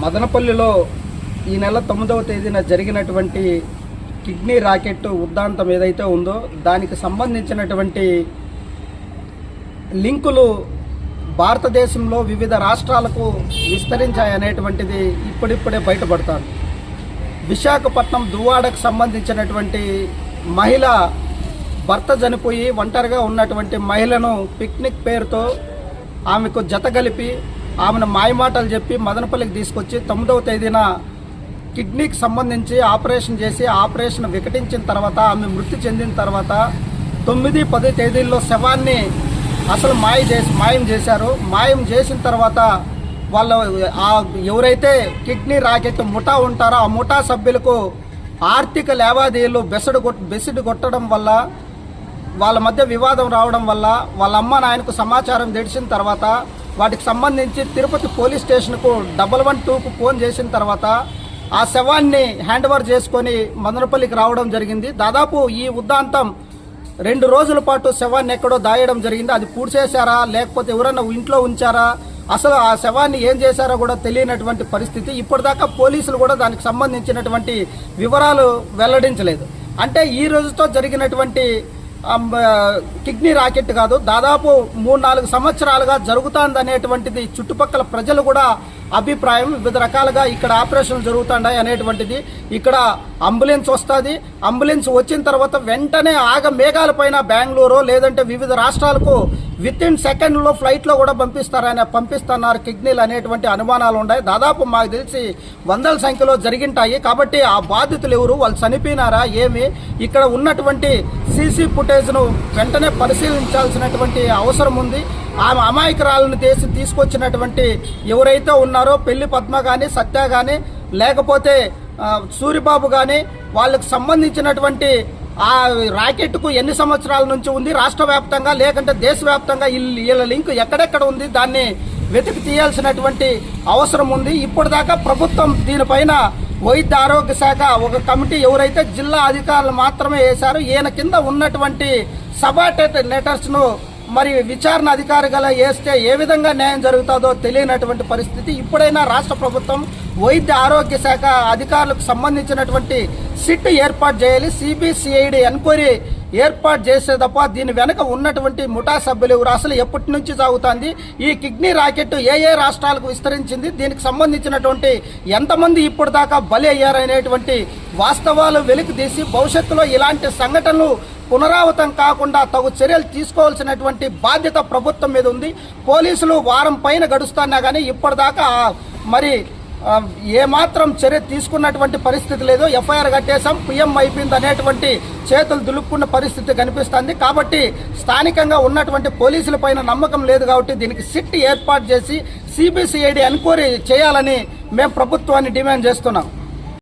మదనపల్లిలో ఈ నెల తొమ్మిదవ తేదీన జరిగినటువంటి కిడ్నీ రాకెట్ ఉద్దాంతం ఏదైతే ఉందో దానికి సంబంధించినటువంటి లింకులు భారతదేశంలో వివిధ రాష్ట్రాలకు విస్తరించాయనేటువంటిది ఇప్పుడిప్పుడే బయటపడతాను విశాఖపట్నం దువ్వాడకు సంబంధించినటువంటి మహిళ భర్త చనిపోయి ఒంటరిగా ఉన్నటువంటి మహిళను పిక్నిక్ పేరుతో ఆమెకు జత కలిపి ఆమెను మాయమాటలు చెప్పి మదనపల్లికి తీసుకొచ్చి తొమ్మిదవ తేదీన కిడ్నీకి సంబంధించి ఆపరేషన్ చేసి ఆపరేషన్ వికటించిన తర్వాత ఆమె మృతి చెందిన తర్వాత తొమ్మిది పది తేదీల్లో శవాన్ని అసలు మాయ చేసి మాయం చేశారు. మాయం చేసిన తర్వాత వాళ్ళ ఎవరైతే కిడ్నీ రాకెట్ ముఠా ఉంటారో ఆ ముఠా సభ్యులకు ఆర్థిక లావాదేవీలు బెసడు కొట్ బెసిడి కొట్టడం వల్ల వాళ్ళ మధ్య వివాదం రావడం వల్ల వాళ్ళ అమ్మ నాయనకు సమాచారం తెలిసిన తర్వాత వాటికి సంబంధించి తిరుపతి పోలీస్ స్టేషన్కు డబల్ వన్ టూకు ఫోన్ చేసిన తర్వాత ఆ శవాన్ని హ్యాండ్ ఓవర్ చేసుకొని మదనపల్లికి రావడం జరిగింది. దాదాపు ఈ ఉద్దాంతం రెండు రోజుల పాటు శవాన్ని ఎక్కడో దాయడం జరిగింది. అది పూడ్చేశారా? లేకపోతే ఎవరన్నా ఇంట్లో ఉంచారా? అసలు ఆ శవాన్ని ఏం చేశారో కూడా తెలియనటువంటి పరిస్థితి. ఇప్పటిదాకా పోలీసులు కూడా దానికి సంబంధించినటువంటి వివరాలు వెల్లడించలేదు. అంటే ఈ రోజుతో జరిగినటువంటి కిడ్నీ రాకెట్ కాదు దాదాపు మూడు నాలుగు సంవత్సరాలుగా జరుగుతుంది అనేటువంటిది చుట్టుపక్కల ప్రజలు కూడా అభిప్రాయం. వివిధ రకాలుగా ఇక్కడ ఆపరేషన్లు జరుగుతున్నాయి అనేటువంటిది. ఇక్కడ అంబులెన్స్ వస్తుంది. అంబులెన్స్ వచ్చిన తర్వాత వెంటనే ఆగ మేఘాలపైన బెంగళూరు లేదంటే వివిధ రాష్ట్రాలకు విత్ ఇన్ సెకండ్లో ఫ్లైట్లో కూడా పంపిస్తారని పంపిస్తున్నారు కిడ్నీలు అనేటువంటి అనుమానాలు ఉన్నాయి. దాదాపు మాకు తెలిసి వందల సంఖ్యలో జరిగింటాయి. కాబట్టి ఆ బాధితులు ఎవరు? వాళ్ళు చనిపోయినారా? ఏమి? ఇక్కడ ఉన్నటువంటి సీసీ ఫుటేజ్ను వెంటనే పరిశీలించాల్సినటువంటి అవసరం ఉంది. ఆమె అమాయకురాలను తీసి తీసుకొచ్చినటువంటి ఎవరైతే ఉన్నారో పెళ్ళి పద్మ కానీ సత్య కానీ లేకపోతే సూరిబాబు కానీ వాళ్ళకు సంబంధించినటువంటి ఆ రాకెట్కు ఎన్ని సంవత్సరాల నుంచి ఉంది? రాష్ట్ర వ్యాప్తంగా లేకుంటే దేశవ్యాప్తంగా వీళ్ళ లింక్ ఎక్కడెక్కడ ఉంది? దాన్ని వెతికి తీయాల్సినటువంటి అవసరం ఉంది. ఇప్పటిదాకా ప్రభుత్వం దీనిపైన వైద్య ఆరోగ్య శాఖ ఒక కమిటీ ఎవరైతే జిల్లా అధికారులు మాత్రమే వేశారు ఈయన కింద ఉన్నటువంటి సబాటేటర్స్ లెటర్స్ను మరి విచారణ అధికారి గల వేస్తే ఏ విధంగా న్యాయం జరుగుతుందో తెలియనటువంటి పరిస్థితి ఇప్పుడైనా రాష్ట్ర ప్రభుత్వం వైద్య ఆరోగ్య శాఖ అధికారులకు సంబంధించినటువంటి సిట్ ఏర్పాటు చేయాలి. సిబిసిఐడి ఎంక్వైరీ ఏర్పాటు చేసే తప్ప దీని వెనక ఉన్నటువంటి ముఠా సభ్యులు ఎవరు? అసలు ఎప్పటి నుంచి సాగుతుంది? ఈ కిడ్నీ రాకెట్ ఏ ఏ రాష్ట్రాలకు విస్తరించింది? దీనికి సంబంధించినటువంటి ఎంతమంది ఇప్పుడు దాకా బలి అయ్యారనేటువంటి వాస్తవాలు వెలికి తీసి భవిష్యత్తులో ఇలాంటి సంఘటనలు పునరావృతం కాకుండా తగు చర్యలు తీసుకోవాల్సినటువంటి బాధ్యత ప్రభుత్వం మీద ఉంది. పోలీసులు వారం పైన గడుస్తున్నా కానీ ఇప్పటిదాకా మరి ఏమాత్రం చర్య తీసుకున్నటువంటి పరిస్థితి లేదు. ఎఫ్ఐఆర్ కట్టేశాం పిఎం అయిపోయింది అనేటువంటి చేతులు దులుపుకున్న పరిస్థితి కనిపిస్తుంది. కాబట్టి స్థానికంగా ఉన్నటువంటి పోలీసుల పైన నమ్మకం లేదు కాబట్టి దీనికి సిట్ ఏర్పాటు చేసి సిబిసిఐడి ఎంక్వైరీ చేయాలని మేము ప్రభుత్వాన్ని డిమాండ్ చేస్తున్నాం.